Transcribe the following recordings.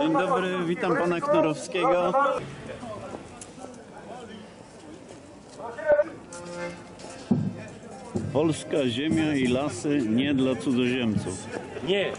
Dzień dobry, witam pana Knorowskiego. Polska ziemia i lasy nie dla cudzoziemców. Nie.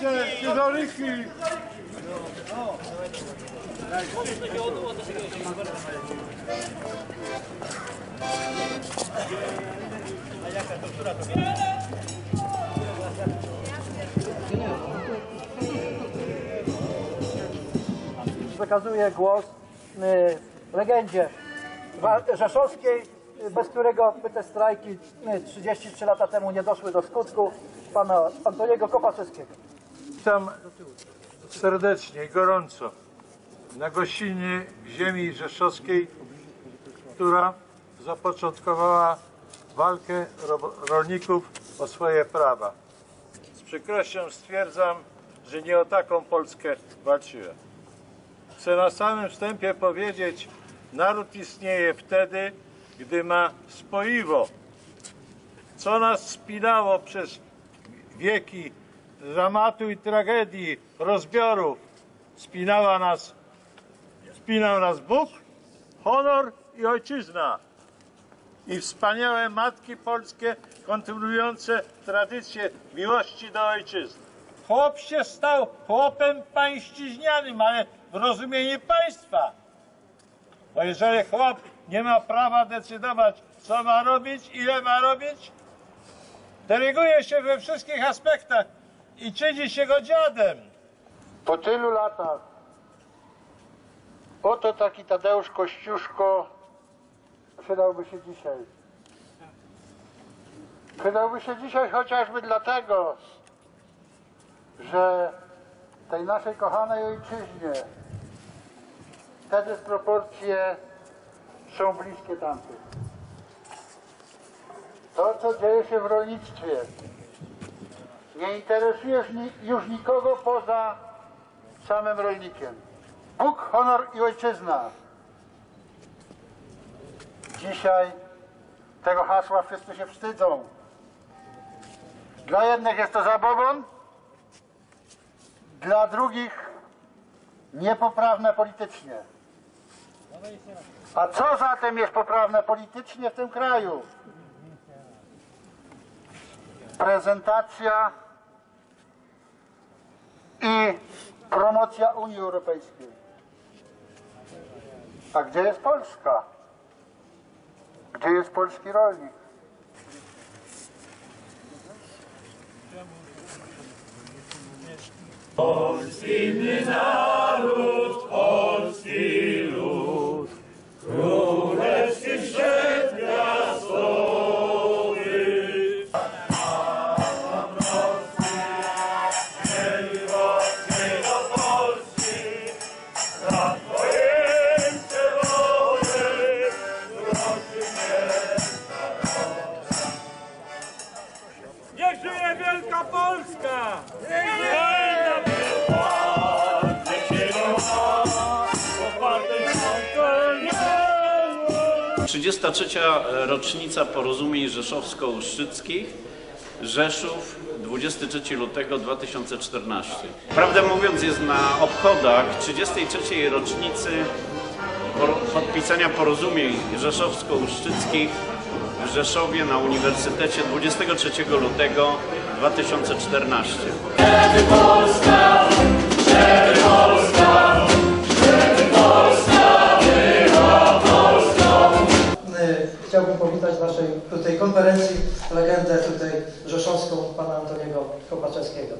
Wielce, scyzoryki! przekazuję głos y, legendzie rzeszowskiej, y, bez którego te strajki y, 33 lata temu nie doszły do skutku, pana Antoniego Kopaczewskiego. Witam serdecznie i gorąco na gościnie ziemi rzeszowskiej, która zapoczątkowała walkę ro- rolników o swoje prawa. Z przykrością stwierdzam, że nie o taką Polskę walczyłem. Chcę na samym wstępie powiedzieć, naród istnieje wtedy, gdy ma spoiwo. Co nas spinało przez wieki dramatu i tragedii, rozbiorów, spinała nas, spinał nas Bóg, honor i ojczyzna. I wspaniałe matki polskie kontynuujące tradycję miłości do ojczyzny. Chłop się stał chłopem pańszczyźnianym, ale w rozumieniu państwa. Bo jeżeli chłop nie ma prawa decydować, co ma robić, ile ma robić, deryguje się we wszystkich aspektach i czyni się go dziadem. Po tylu latach oto taki Tadeusz Kościuszko przydałby się dzisiaj. Przydałby się dzisiaj chociażby dlatego, że tej naszej kochanej ojczyźnie te dysproporcje są bliskie tamtych. To, co dzieje się w rolnictwie, nie interesuje już ni- już nikogo poza samym rolnikiem. Bóg, honor i ojczyzna. Dzisiaj tego hasła wszyscy się wstydzą. Dla jednych jest to zabobon, dla drugich niepoprawne politycznie. A co zatem jest poprawne politycznie w tym kraju? Prezentacja i promocja Unii Europejskiej. A gdzie jest Polska? Gdzie jest polski rolnik? Niech 33. rocznica porozumień rzeszowsko-ustrzyckich. Rzeszów, 23 lutego 2014. Prawdę mówiąc, jest na obchodach 33. rocznicy podpisania porozumień rzeszowsko-ustrzyckich w Rzeszowie na Uniwersytecie 23 lutego 2014. Y, konferencji legendę tutaj rzeszowską pana Antoniego Kopaczewskiego.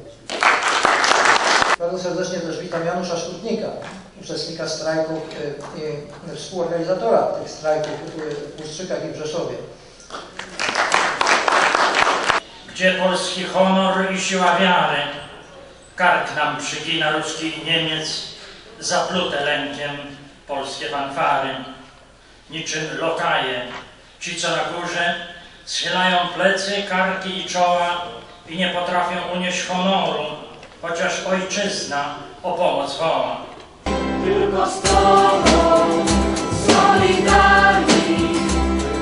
Bardzo serdecznie też witam Janusza Szkutnika, uczestnika strajków y, i współorganizatora tych strajków y, w Ustrzykach i w Rzeszowie. gdzie polski honor i siła wiary. Kark nam przygina ludzki Niemiec, zaplute lękiem polskie fanfary. Niczym lokaje, ci co na górze, Schylają plecy, karki i czoła i nie potrafią unieść honoru, chociaż ojczyzna o pomoc woła. Tylko z Tobą solidarni,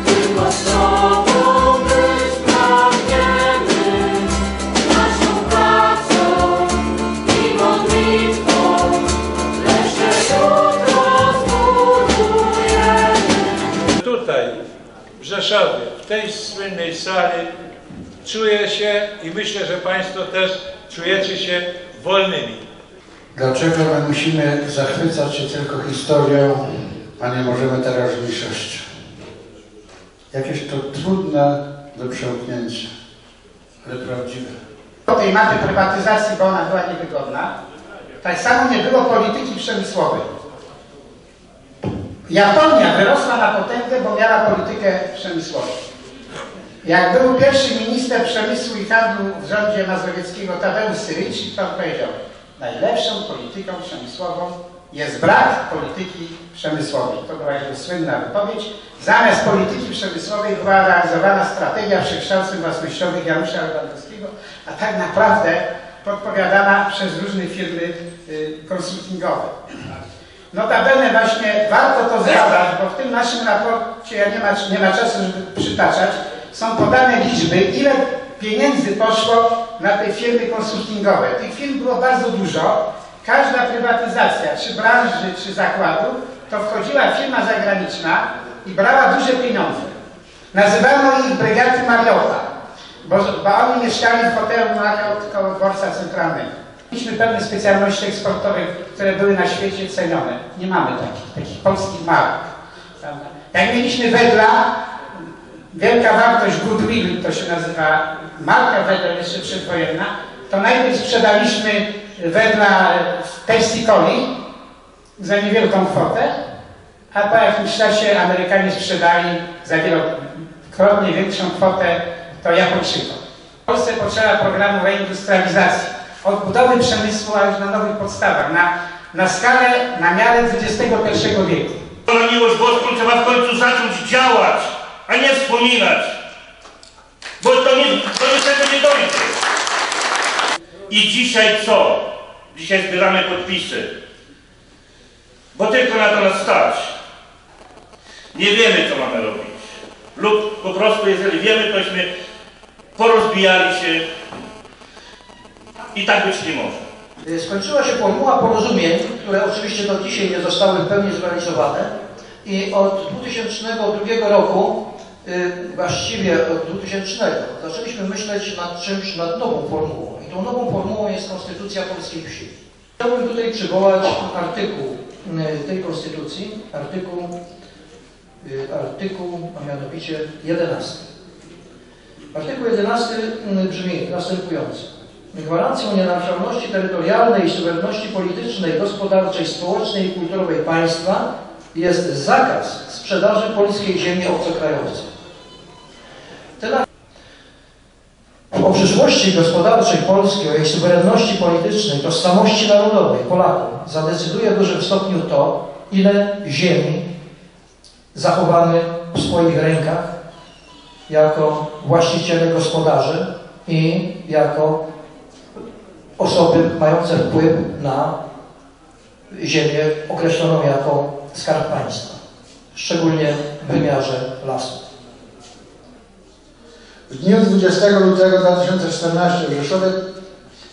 tylko z Tobą być pragniemy. Naszą pracą i modlitwą lepsze jutro zbudujemy. Tutaj, w Rzeszowie, w tej słynnej sali czuję się i myślę, że Państwo też czujecie się wolnymi. Dlaczego my musimy zachwycać się tylko historią, a nie możemy teraźniejszością? Jakieś to trudne do przełknięcia, ale prawdziwe. po tej mapy prywatyzacji, bo ona była niewygodna, tak samo nie było polityki przemysłowej. Japonia wyrosła na potęgę, bo miała politykę przemysłową. Jak był pierwszy minister przemysłu i handlu w rządzie Mazowieckiego Tadeusz Syryci, to powiedział, najlepszą polityką przemysłową jest brak polityki przemysłowej. To była jego słynna wypowiedź. Zamiast polityki przemysłowej była realizowana strategia przekształceń własnościowych Janusza Lewandowskiego, a tak naprawdę podpowiadana przez różne firmy y, konsultingowe. Notabene właśnie warto to zbadać, bo w tym naszym raporcie, ja nie ma, nie ma czasu, żeby przytaczać, są podane liczby, ile pieniędzy poszło na te firmy konsultingowe. Tych firm było bardzo dużo. Każda prywatyzacja, czy branży, czy zakładu, to wchodziła firma zagraniczna i brała duże pieniądze. Nazywano ich brygady Mariota, bo, bo oni mieszkali w hotelu Mariot koło dworca centralnego. Mieliśmy pewne specjalności eksportowe, które były na świecie cenione. Nie mamy takich, takich polskich marek. Jak mieliśmy wedla, wielka wartość goodwill, to się nazywa marka Wedel jeszcze przedwojenna, to najpierw sprzedaliśmy wedla w Pepsi Coli za niewielką kwotę, a po jakimś czasie Amerykanie sprzedali za wielokrotnie większą kwotę to Japończykom. W Polsce potrzeba programu reindustrializacji, odbudowy przemysłu, ale już na nowych podstawach, na, na skalę, na miarę XXI wieku. Na miłość boską trzeba w końcu zacząć działać, a nie wspominać. Bo to, nie, to niestety nie dojdzie. I dzisiaj co? Dzisiaj zbieramy podpisy. Bo tylko na to nas stać. Nie wiemy, co mamy robić. Lub po prostu, jeżeli wiemy, tośmy porozbijali się. I tak być nie może. Skończyła się formuła porozumień, które oczywiście do dzisiaj nie zostały w pełni zrealizowane i od 2002 roku, właściwie od 2000, zaczęliśmy myśleć nad czymś, nad nową formułą. I tą nową formułą jest Konstytucja Polskiej Wsi. Chciałbym tutaj przywołać artykuł y, tej Konstytucji, artykuł, y, artykuł, a mianowicie 11. Artykuł 11 brzmi następująco. Gwarancją nienaruszalności terytorialnej i suwerenności politycznej, gospodarczej, społecznej i kulturowej państwa jest zakaz sprzedaży polskiej ziemi obcokrajowcom. O przyszłości gospodarczej Polski, o jej suwerenności politycznej, tożsamości narodowej Polaków zadecyduje w dużym stopniu to, ile ziemi zachowamy w swoich rękach jako właściciele gospodarzy i jako osoby mające wpływ na ziemię określoną jako skarb państwa, szczególnie w wymiarze lasów. W dniu 20 lutego 2014 w Rzeszowie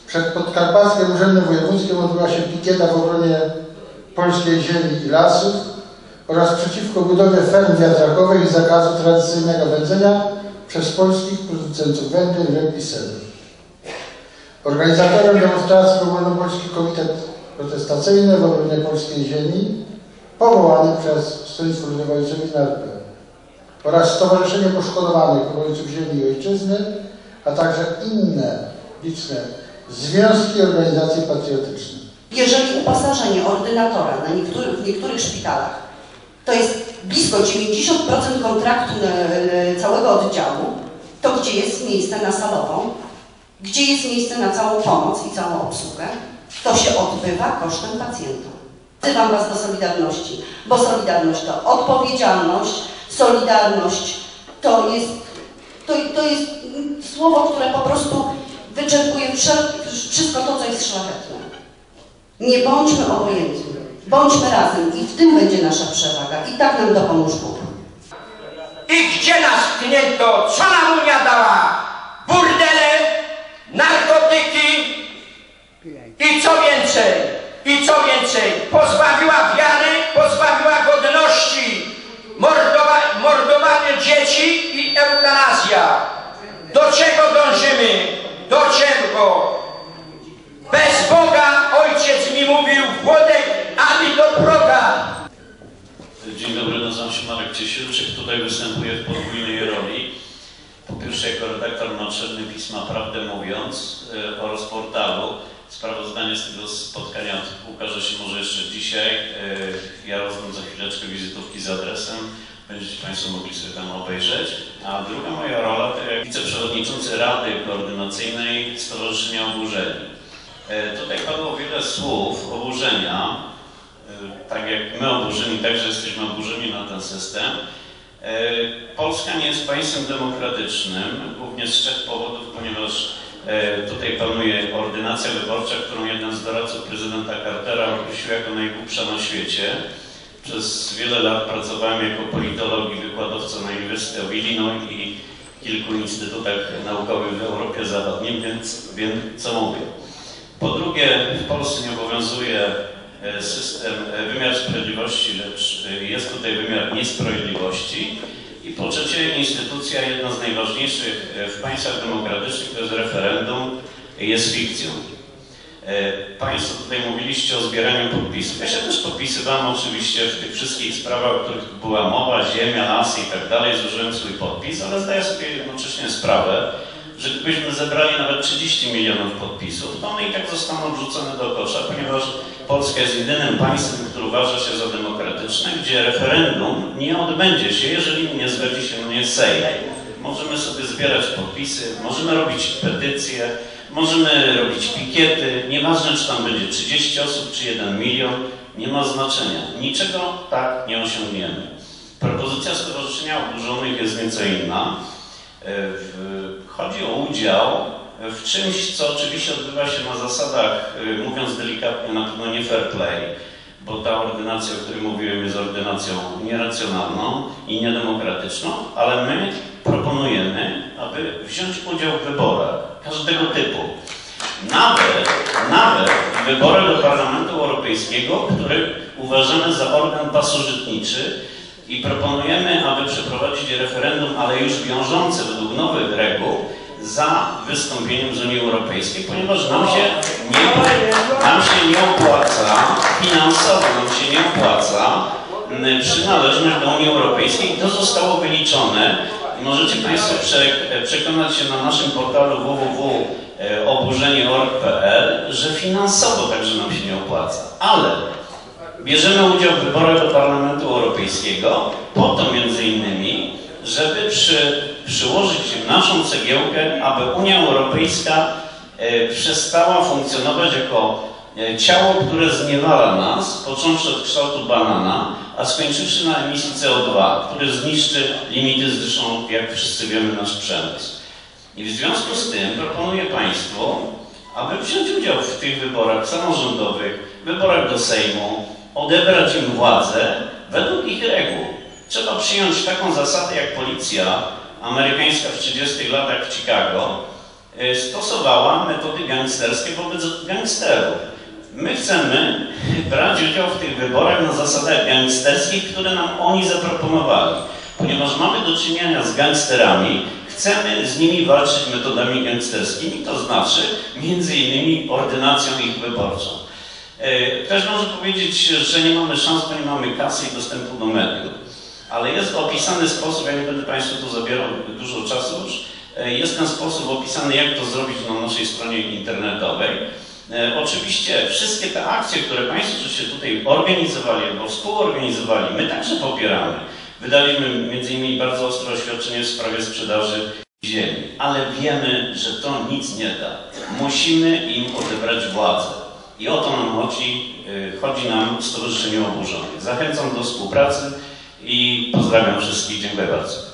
przed Podkarpackim Urzędem Wojewódzkim odbyła się pikieta w obronie polskiej ziemi i lasów oraz przeciwko budowie ferm wiatrakowych i zakazu tradycyjnego wędzenia przez polskich producentów węgli, ryb i sery. Organizatorem demonstracji był Ogólnopolski Komitet Protestacyjny w obronie polskiej ziemi powołany przez Ludowe Ojczyzny RP oraz Stowarzyszenie Poszkodowanych Obrońców Ziemi i Ojczyzny, a także inne liczne związki i organizacje patriotyczne. Jeżeli uposażenie ordynatora na niektórych, w niektórych szpitalach to jest blisko 90% kontraktu e, całego oddziału, to gdzie jest miejsce na salową, gdzie jest miejsce na całą pomoc i całą obsługę, to się odbywa kosztem pacjenta. Wzywam Was do Solidarności, bo Solidarność to odpowiedzialność, Solidarność to jest To, to jest słowo, które po prostu wyczerpuje wszystko to, co jest szlachetne. Nie bądźmy obojętni. Bądźmy razem i w tym będzie nasza przewaga. I tak nam dopomóż Bóg. I gdzie nas tknięto? Co nam Unia dała? Burdele, narkotyki i co więcej? I co więcej? Pozbawiła Marek Ciesielczyk. Tutaj występuję w podwójnej roli. Po pierwsze jako redaktor naczelny pisma Prawdę Mówiąc e, oraz portalu. Sprawozdanie z tego spotkania ukaże się może jeszcze dzisiaj. E, Ja rozdam za chwileczkę wizytówki z adresem. Będziecie Państwo mogli sobie tam obejrzeć. A druga moja rola to jak wiceprzewodniczący Rady Koordynacyjnej Stowarzyszenia Oburzeni. E, Tutaj padło wiele słów oburzenia, tak jak my oburzeni, także jesteśmy oburzeni na ten system. E, Polska nie jest państwem demokratycznym, głównie z trzech powodów, ponieważ e, tutaj panuje ordynacja wyborcza, którą jeden z doradców prezydenta Cartera określił jako najgłupsza na świecie. Przez wiele lat pracowałem jako politolog i wykładowca na University of Illinois i kilku instytutach naukowych w Europie Zachodniej, więc wiem, co mówię. Po drugie, w Polsce nie obowiązuje system, e, wymiar sprawiedliwości, lecz e, jest tutaj wymiar niesprawiedliwości. I po trzecie, instytucja, jedna z najważniejszych e, w państwach demokratycznych, to jest referendum, jest fikcją. E, Państwo tutaj mówiliście o zbieraniu podpisów. Ja się też podpisywałem oczywiście w tych wszystkich sprawach, o których była mowa, ziemia, lasy i tak dalej, złożyłem swój podpis, ale zdaję sobie jednocześnie sprawę, że gdybyśmy zebrali nawet 30 milionów podpisów, to one i tak zostaną odrzucone do kosza, ponieważ Polska jest jedynym państwem, które uważa się za demokratyczne, gdzie referendum nie odbędzie się, jeżeli nie zgodzi się na nie Sejm. Możemy sobie zbierać podpisy, możemy robić petycje, możemy robić pikiety, nieważne czy tam będzie 30 osób czy 1 milion, nie ma znaczenia. Niczego tak nie osiągniemy. Propozycja Stowarzyszenia Oburzonych jest nieco inna. Chodzi o udział w czymś, co oczywiście odbywa się na zasadach, e, mówiąc delikatnie, na pewno nie fair play, bo ta ordynacja, o której mówiłem, jest ordynacją nieracjonalną i niedemokratyczną, ale my proponujemy, aby wziąć udział w wyborach każdego typu. Nawet, nawet w wyborach do Parlamentu Europejskiego, który uważamy za organ pasożytniczy i proponujemy, aby przeprowadzić referendum, ale już wiążące według nowych reguł za wystąpieniem z Unii Europejskiej, ponieważ nam się nie, nam się nie opłaca, finansowo nam się nie opłaca m, przynależność do Unii Europejskiej i to zostało wyliczone. Możecie Państwo prze, przekonać się na naszym portalu www.oburzenie.org.pl, że finansowo także nam się nie opłaca. Ale bierzemy udział w wyborach do Parlamentu Europejskiego po to między innymi, żeby przy, przyłożyć naszą cegiełkę, aby Unia Europejska e, przestała funkcjonować jako e, ciało, które zniewala nas, począwszy od kształtu banana, a skończywszy na emisji CO2, który zniszczy limity zresztą, jak wszyscy wiemy, nasz przemysł. I w związku z tym proponuję Państwu, aby wziąć udział w tych wyborach samorządowych, wyborach do Sejmu, odebrać im władzę według ich reguł. Trzeba przyjąć taką zasadę, jak policja amerykańska w 30 latach w Chicago e, stosowała metody gangsterskie wobec gangsterów. My chcemy brać udział w tych wyborach na zasadach gangsterskich, które nam oni zaproponowali. Ponieważ mamy do czynienia z gangsterami, chcemy z nimi walczyć metodami gangsterskimi, to znaczy między innymi ordynacją ich wyborczą. E, Ktoś może powiedzieć, że nie mamy szans, bo nie mamy kasy i dostępu do mediów. Ale jest opisany sposób, ja nie będę Państwu tu zabierał dużo czasu już, e, jest ten sposób opisany, jak to zrobić na naszej stronie internetowej. E, Oczywiście wszystkie te akcje, które Państwo żeście tutaj organizowali albo współorganizowali, my także popieramy. Wydaliśmy między innymi bardzo ostre oświadczenie w sprawie sprzedaży ziemi, ale wiemy, że to nic nie da. Musimy im odebrać władzę. I o to nam chodzi, y, chodzi nam w Stowarzyszeniu Oburzonych. Zachęcam do współpracy i pozdrawiam wszystkich. Dziękuję bardzo.